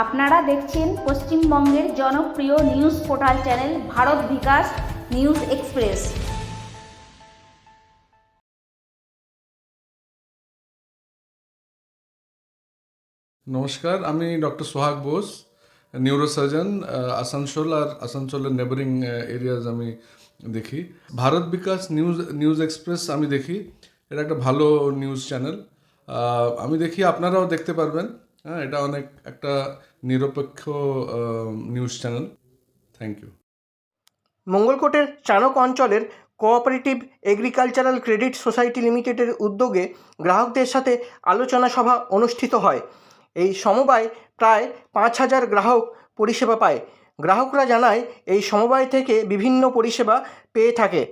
আপনারা দেখছেন পশ্চিমবঙ্গের জনপ্রিয় news portal channel Bharat Vikas news express. নমস্কার, আমি ডক্টর সোহাগ বোস নিউরোসার্জন আসানসোল আর আসানসোলের নেবারিং এরিয়াজ আমি দেখি। Bharat Vikas news news express আমি দেখি। এটা একটা ভালো নিউজ চ্যানেল। আমি দেখি, আপনারাও দেখতে পারবেন। হ্যাঁ এটা অনেক একটা নিরপেক্ষ নিউজ চ্যানেল থ্যাংক ইউ মঙ্গলকোটের চাণক অঞ্চলের কোঅপারেটিভ এগ্রিকালচারাল ক্রেডিট সোসাইটি লিমিটেডের উদ্যোগে গ্রাহকদের সাথে আলোচনা সভা অনুষ্ঠিত হয়। এই সমবায় প্রায় পাঁচ হাজার গ্রাহক পরিষেবা পায়। গ্রাহকরা জানায়, এই সমবায় থেকে বিভিন্ন পরিষেবা পেয়ে থাকে।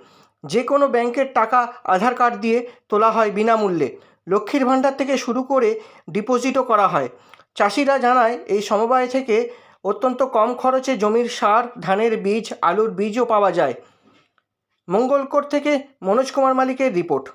যে কোনো ব্যাংকের টাকা, আধার কার্ড দিয়ে তোলা হয় বিনামূল্যে। লক্ষ্মীর ভাণ্ডার থেকে শুরু করে ডিপোজিটও করা হয়। চাষিরা জানায়, এই সমবায় থেকে অত্যন্ত কম খরচে জমির সার, ধানের বীজ, আলুর বীজও পাওয়া যায়। মঙ্গলকোট থেকে মনোজ কুমার মালিকের রিপোর্ট।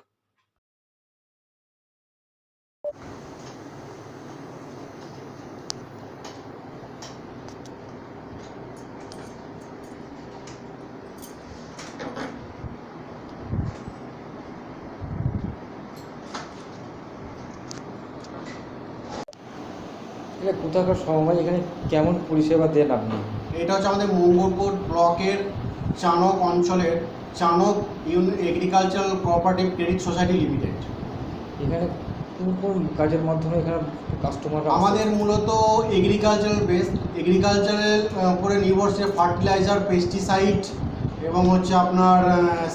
এটা কোথাকার সময় এখানে কেমন পরিষেবা দেন আপনি? এটা হচ্ছে আমাদের মঙ্গলপুর ব্লকের চাণক অঞ্চলের Chanak union agricultural cooperative credit society limited এখানে কোন কোন কাজের মাধ্যমে এখানে কাস্টমার আমাদের মূলত এগ্রিকালচারাল বেস এগ্রিকালচারাল উপরে নির্ভরশীল ফার্টিলাইজার পেস্টিসাইড এবং হচ্ছে আপনার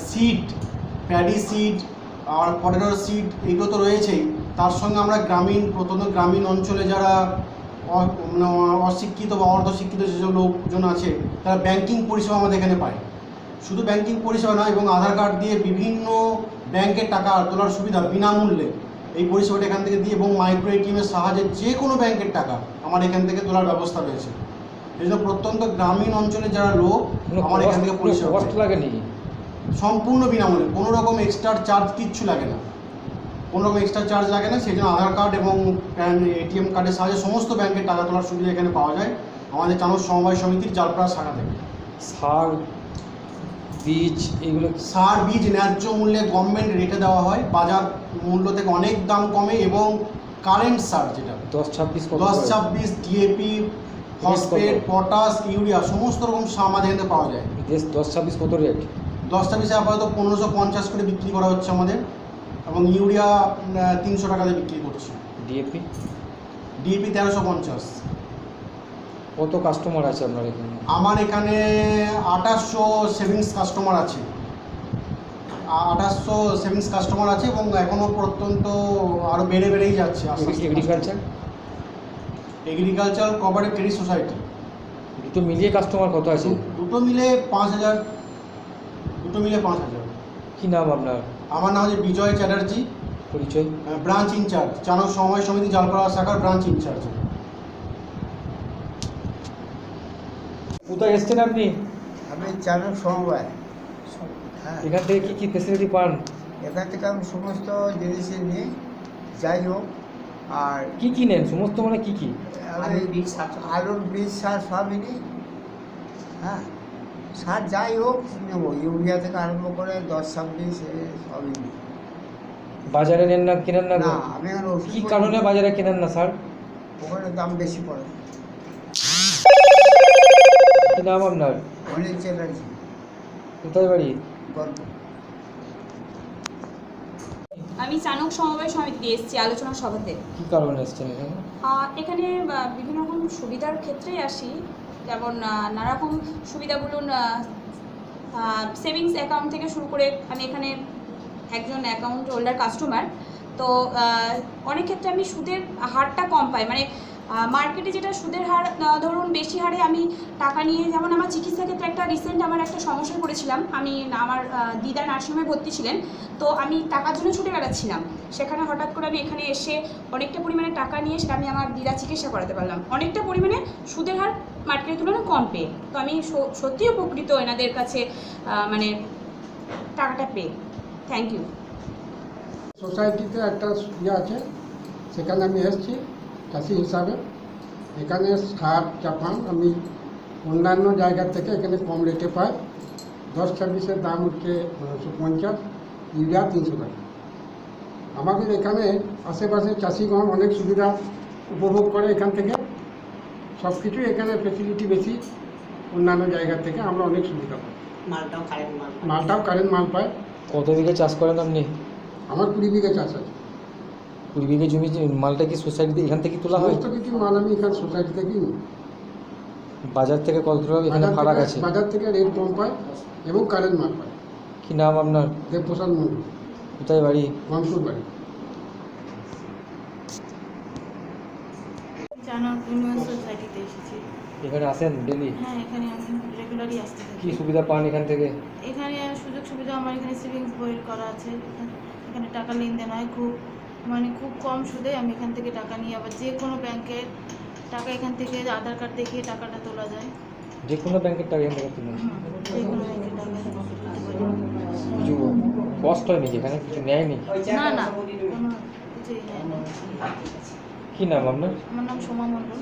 সিড প্যাডি সিড আর পটেটোর সিড এগুলো তো রয়েছেই। তার সঙ্গে আমরা গ্রামীণ প্রত্যন্ত গ্রামীণ অঞ্চলে যারা অশিক্ষিত বা অর্ধশিক্ষিত যেসব লোকজন আছে তারা ব্যাংকিং পরিষেবা আমাদের এখানে পায়। শুধু ব্যাংকিং পরিষেবা নয় এবং আধার কার্ড দিয়ে বিভিন্ন ব্যাংকের টাকা তোলার সুবিধা বিনামূল্যে এই পরিষেবাটা এখান থেকে দিয়ে এবং মাইক্রো এটিএমের সাহায্যে যে কোনো ব্যাংকের টাকা আমার এখান থেকে তোলার ব্যবস্থা রয়েছে। এই জন্য প্রত্যন্ত গ্রামীণ অঞ্চলে যারা লোক আমার এখান থেকে পরিষেবা। লাগেনি? সম্পূর্ণ বিনামূল্যে কোনো রকম এক্সট্রা চার্জ কিচ্ছু লাগে না। কোনো রকম এক্সট্রা চার্জ লাগে না সেই জন্য আধার কার্ড এবং প্যান এটিএম কার্ডের সাহায্যে সমস্ত ব্যাংকের টাকা তোলার সুবিধা এখানে পাওয়া যায়। আমাদের চানক সমবায় সমিতির জালপাড়া শাখা থেকে। সার বীজ এগুলো সার বীজ ন্যায্য মূল্যে গভর্নমেন্ট রেটে দেওয়া হয় বাজার মূল্য থেকে অনেক দাম কমে এবং কারেন্ট সার যেটা। দশ ছাব্বিশ দশ ছাব্বিশ ডিএপি ফসফেট? পটাশ ইউরিয়া সমস্ত রকম সার আমাদের এখানে পাওয়া যায়। দেশ দশ ছাব্বিশ কত রেট দশ ছাব্বিশে আপাতত পনেরোশো পঞ্চাশ করে বিক্রি করা হচ্ছে আমাদের। এবং ইউরিয়া তিনশো টাকাতে বিক্রি করছে। ডিএপি? ডিএপি তেরোশো পঞ্চাশ। কত কাস্টমার আছে আপনার এখানে? আমার এখানে আঠাশশো সেভিংস কাস্টমার আছে। আঠাশশো সেভিংস কাস্টমার আছে এবং এখনও পর্যন্ত আরও বেড়ে বেড়েই যাচ্ছে agriculture agriculture cooperative credit society দুটো মিলিয়ে কাস্টমার কত আছে? দুটো মিলে পাঁচ হাজার। দুটো মিলে পাঁচ হাজার। কি নাম আপনার? আমার নাম হচ্ছে বিজয় চ্যাটার্জি। পরিচয়? ব্রাঞ্চ ইনচার্জ চাণক সময় সমিতি জালপাড়া শাখার ব্রাঞ্চ ইনচার্জ। কোথায় এসছেন আপনি? আমি চালক সমবায়। হ্যাঁ। এখান থেকে কী কী ফেসিলিটি পান? এখান থেকে আমি সমস্ত জিনিসই নিই যাই হোক আর কি কী নেন? সমস্ত মানে কি কি? আলুর বীজ সার সবই নিই। হ্যাঁ। সার যাই হোক নেব। ইউরিয়া থেকে আরম্ভ করে দশ ছাব্বিশ এ সবই নিই বাজারে নেন না কেনেন না না আমি এখানে ওষুধ কি কারণে বাজারে কেনেন না স্যার? ওখানে দাম বেশি পড়ে। কি নাম আপনার? অনিল চ্যাটার্জি। কোথায় বাড়ি? গল্প। আমি চাণক সমবায় সমিতি এসেছি আলোচনা সভাতে। কি কারণে এসছেন এখানে? আহ, এখানে আহ, বিভিন্ন রকম সুবিধার ক্ষেত্রেই আসি। যেমন নানারকম সুবিধা বলুন সেভিংস অ্যাকাউন্ট থেকে শুরু করে আমি এখানে একজন অ্যাকাউন্ট হোল্ডার কাস্টমার তো অনেক ক্ষেত্রে আমি সুদের হারটা কম পাই। মানে মার্কেটে যেটা সুদের হার ধরুন বেশি হারে আমি টাকা নিয়ে, যেমন আমার চিকিৎসা ক্ষেত্রে একটা রিসেন্ট আমার একটা সমস্যায় পড়েছিলাম। আমি, আমার দিদা নার্সিংহোমে ভর্তি ছিলেন, তো আমি টাকার জন্য ছুটে বেড়াচ্ছিলাম। সেখানে হঠাৎ করে আমি এখানে এসে অনেকটা পরিমাণে টাকা নিয়ে সেটা আমি আমার দিদা চিকিৎসা করাতে পারলাম। অনেকটা পরিমাণে সুদের হার মার্কেটের তুলনায় কম পেয়ে। তো আমি স- সত্যিই উপকৃত এনাদের কাছে মানে টাকাটা পেয়ে। থ্যাংক ইউ সোসাইটিতে একটা ইয়ে আছে, সেখানে আমি এসেছি, চাষি হিসাবে। এখানে সার চাপান আমি অন্যান্য জায়গার থেকে এখানে কম রেটে পাই। দশ ছাব্বিশের দাম হচ্ছে পঞ্চাশ, ইউরিয়া তিনশো টাকা। আমাদের এখানে আশেপাশে চাষিগণ অনেক সুবিধা উপভোগ করে এখান থেকে। সব কিছুই এখানে ফেসিলিটি বেশি। অন্যান্য জায়গার থেকে আমরা অনেক সুবিধা পাই। মালটাও কারেন্ট মাল মালটাও কারেন্ট মাল পায়। কত বিঘে চাষ করেন আপনি? আমার কুড়ি বিঘা চাষ আছে। কুড়ি বিঘে জমি যে মালটা কি সোসাইটিতে এখান থেকে তোলা হয়? সমস্ত কিছু মাল আমি এখানে সোসাইটি থেকেই নিই। বাজার থেকে কতটা এখানে বাজার ফারাক থেকে- আছে? বাজার থেকে রেট কম পায় এবং কারেন্ট মাল পায়। কি নাম আপনার? দেবপ্রসাদ মন্ডল কোথায় বাড়ি? মনসুর বাড়ি। সোসাইটিতে এসেছি। এখানে আসেন ডেলি হ্যাঁ এখানে আমি রেগুলারই আসতে কি সুবিধা পান এখান থেকে? এখানে সুযোগ সুবিধা আমার এখানে সেভিংস বইয়ের করা আছে। এখানে টাকা লেনদেন হয় খুব মানে খুব কম সুদে আমি এখান থেকে টাকা নিয়ে আবার যে কোনো ব্যাংকের টাকা এখান থেকে আধার কার্ড দেখিয়ে টাকাটা তোলা যায়। যে কোনো ব্যাংকের টাকা এখান থেকে তুলে। কিছু কষ্ট হয়নি নাকি এখানে কিছু নেয় নাকি না। কি নাম আপনার? আমার নাম সোমা মণ্ডল।